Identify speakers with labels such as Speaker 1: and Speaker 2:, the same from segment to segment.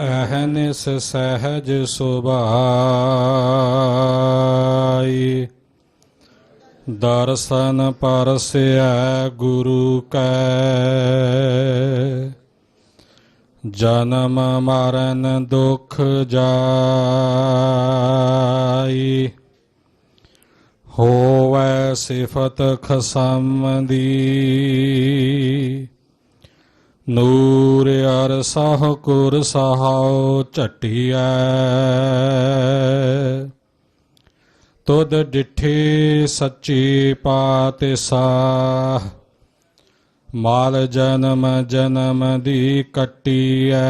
Speaker 1: ਅਹਨਿਸ ਸਹਿਜ ਸੁਭਾਈ। ਦਰਸ਼ਨ ਪਰਸਿਐ ਗੁਰੂ ਕੈ। ਜਨਮ ਮਰਨ ਦੁਖ ਜਾਈ। ਹੋਵੈ ਸਿਫਤ ਖਸਮ ਦੀ। ਨੂਰ ਅਰਸਹ ਕੁਰ ਸਹਾਉ ਝਟਿਐ। ਤੁਧ ਡਿਠੇ ਸੱਚੀ ਪਾਤਿ ਸਾਹ ਮਾਲ ਜਨਮ ਜਨਮ ਦੀ ਕੱਟੀਐ।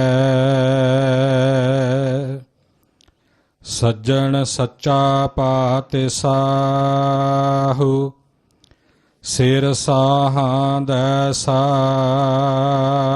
Speaker 1: ਸੱਜਣ ਸੱਚਾ ਪਾਤਿ ਸਾਹੂ ਸਿਰ ਸਾਹਾਂ ਦਾ ਸਾਹ।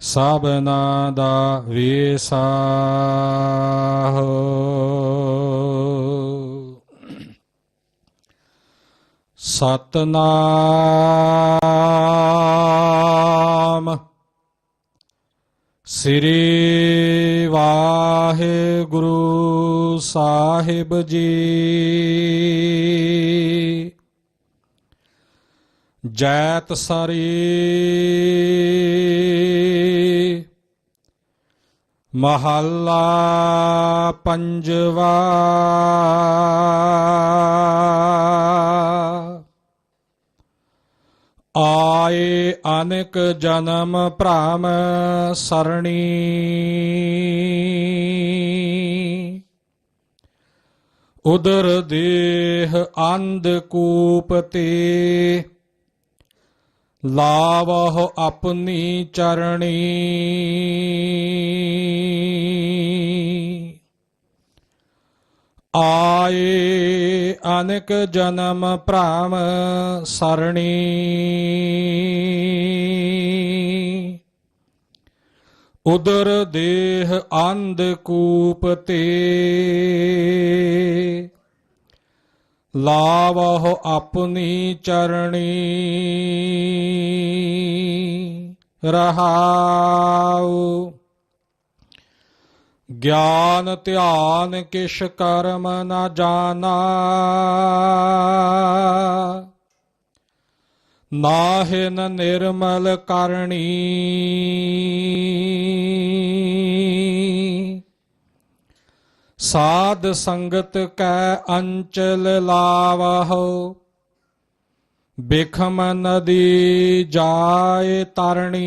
Speaker 1: ਸਭਨਾ ਦਾ ਵੇਸਾਹ। ਸਤਨਾਮ ਸ੍ਰੀ ਵਾਹਿਗੁਰੂ ਸਾਹਿਬ ਜੀ। ਜੈਤ ਸਰੀ ਮਹੱਲਾ ਪੰਜਵਾ। ਆਏ ਅਨੇਕ ਜਨਮ ਭ੍ਰਮ ਸਰਣੀ। ਉਦਰ ਦੇਹ ਅੰਧ ਕੂਪ ਤੇ। ਲਾਵਹੁ ਆਪਣੀ ਚਰਣੀ। ਆਏ ਅਨਕ ਜਨਮ ਭ੍ਰਮ ਸਰਣੀ। ਉਦਰ ਦੇਹ ਅੰਧ ਕੂਪ ਤੇ। ਲਾਵਹੁ ਆਪਣੀ ਚਰਣੀ। ਰਹਾਉ। ਗਿਆਨ ਧਿਆਨ ਕਿਛ ਕਰਮ ਨਾ ਜਾਣਾ। ਨਾਹਿਨ ਨਿਰਮਲ ਕਰਣੀ। ਸਾਧ ਸੰਗਤ ਕੈ ਅੰਚਲ ਲਾਵਹੁ। ਬਿਖਮ ਨਦੀ ਜਾਏ ਤਰਣੀ।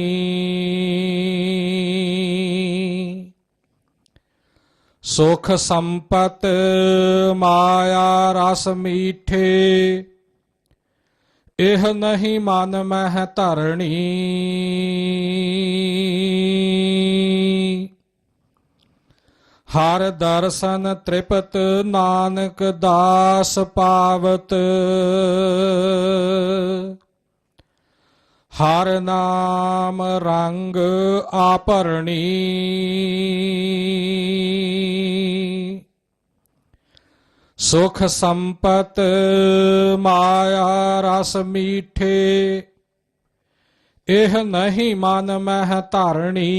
Speaker 1: ਸੁਖ ਸੰਪਤ ਮਾਇਆ ਰਸ ਮੀਠੇ ਇਹ ਨਹੀਂ ਮਨ ਮਹਿ ਧਰਣੀ। ਹਰ ਦਰਸ਼ਨ ਤ੍ਰਿਪਤ ਨਾਨਕ ਦਾਸ ਪਾਵਤ। ਹਰ ਨਾਮ ਰੰਗ ਆਪਰਣੀ। ਸੁਖ ਸੰਪਤ ਮਾਇਆ ਰਸ ਮੀਠੇ। ਇਹ ਨਹੀਂ ਮਨ ਮਹਿ ਧਾਰਣੀ।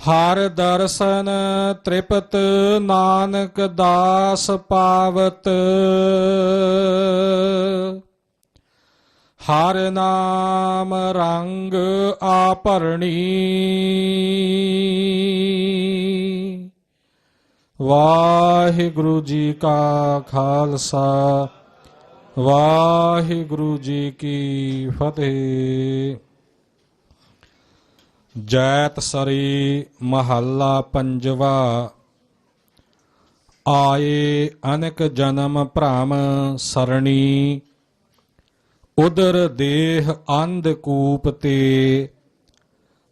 Speaker 1: ਹਰ ਦਰਸ਼ਨ ਤ੍ਰਿਪਤ ਨਾਨਕ ਦਾਸ ਪਾਵਤ। ਹਰ ਨਾਮ ਰੰਗ ਆਪਰਣੀ। ਵਾਹਿਗੁਰੂ ਜੀ ਕਾ ਖਾਲਸਾ। ਵਾਹਿਗੁਰੂ ਜੀ ਕੀ ਫਤਿਹ। ਜੈਤ ਸਰੀ ਮਹੱਲਾ ਪੰਜਵਾ। ਆਏ ਅਨੇਕ ਜਨਮ ਭ੍ਰਮ ਸਰਣੀ। ਉਦਰ ਦੇਹ ਅੰਧ ਕੂਪ ਤੇ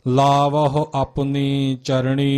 Speaker 1: ਲਾਵਹ ਆਪਣੀ ਚਰਣੀ।